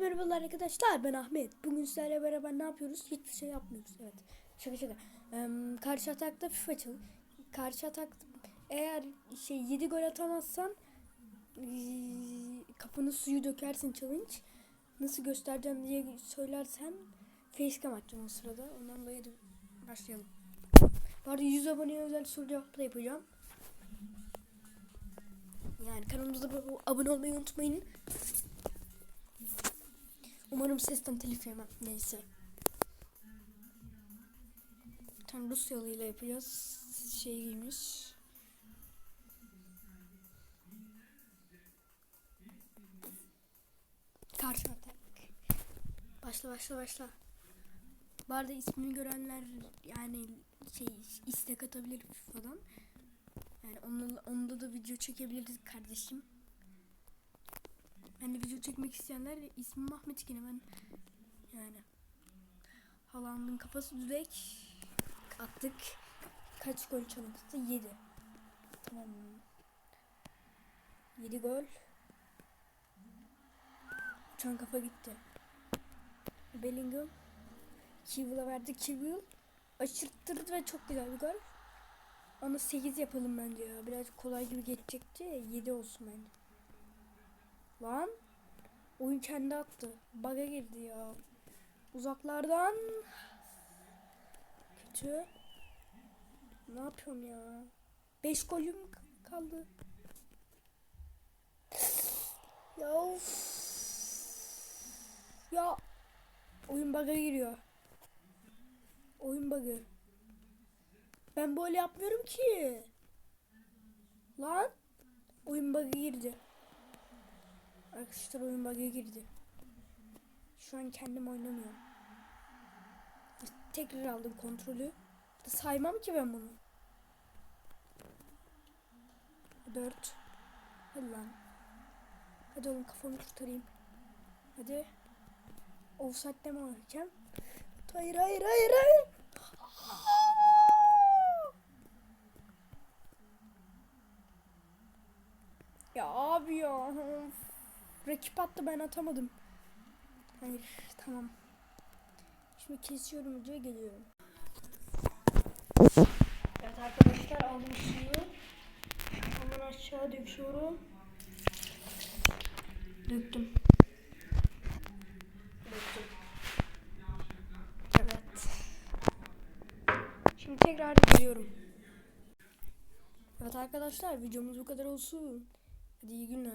Merhabalar arkadaşlar ben Ahmet. Bugün sizlerle beraber ne yapıyoruz? Hiçbir şey yapmıyoruz. Evet. Şaka şaka. Ee, karşı atakta FIFA çal. Karşı atak eğer şey 7 gol atamazsan ee, kapını suyu dökersin challenge. Nasıl göstereceğim diye söylersen facecam açacağım o sırada. Ondan dolayı da başlayalım. Bu arada 100 aboneye özel soru cevap da yapacağım. Yani kanalımıza abone olmayı unutmayın. Umarım sesten telif yemem. Neyse. Tane Rusyalı ile yapacağız. Şey giymiş. Karşı atak. Başla başla başla. Bu arada ismini görenler yani şey istek atabilir FIFA'dan. Yani onunla, onda da video çekebiliriz kardeşim. Video çekmek isteyenler ismim Ahmet yine ben yani Haaland'ın kafası düzek attık. Kaç gol çalmıştı? 7. Tamam. 7 gol. Uçan kafa gitti. Bellingham Kivill'a verdi. Kivill aşırttırdı ve çok güzel bir gol. Onu 8 yapalım bence ya. Biraz kolay gibi geçecekti. 7 olsun bence. Lan. Oyun kendi attı. Bug'a girdi ya. Uzaklardan. Kötü. Ne yapıyorum ya? 5 golüm kaldı. Ya of. Ya. Oyun bug'a giriyor. Oyun bug'ı. Ben böyle yapmıyorum ki. Lan. Oyun bug'a girdi. Arkadaşlar oyun bug'a girdi. Şu an kendim oynamıyorum. Tekrar aldım kontrolü. Saymam ki ben bunu. 4 Hadi lan. Hadi oğlum kafamı kurtarayım. Hadi. Offside'de mi oynayacağım? Hayır hayır hayır hayır. Ya abi ya. Rakip attı ben atamadım. Hayır tamam. Şimdi kesiyorum videoya geliyorum. Evet arkadaşlar aldım suyu. Hemen aşağı döküyorum. Döktüm. Döktüm. Evet. Şimdi tekrar geliyorum. Evet arkadaşlar videomuz bu kadar olsun. Hadi iyi günler.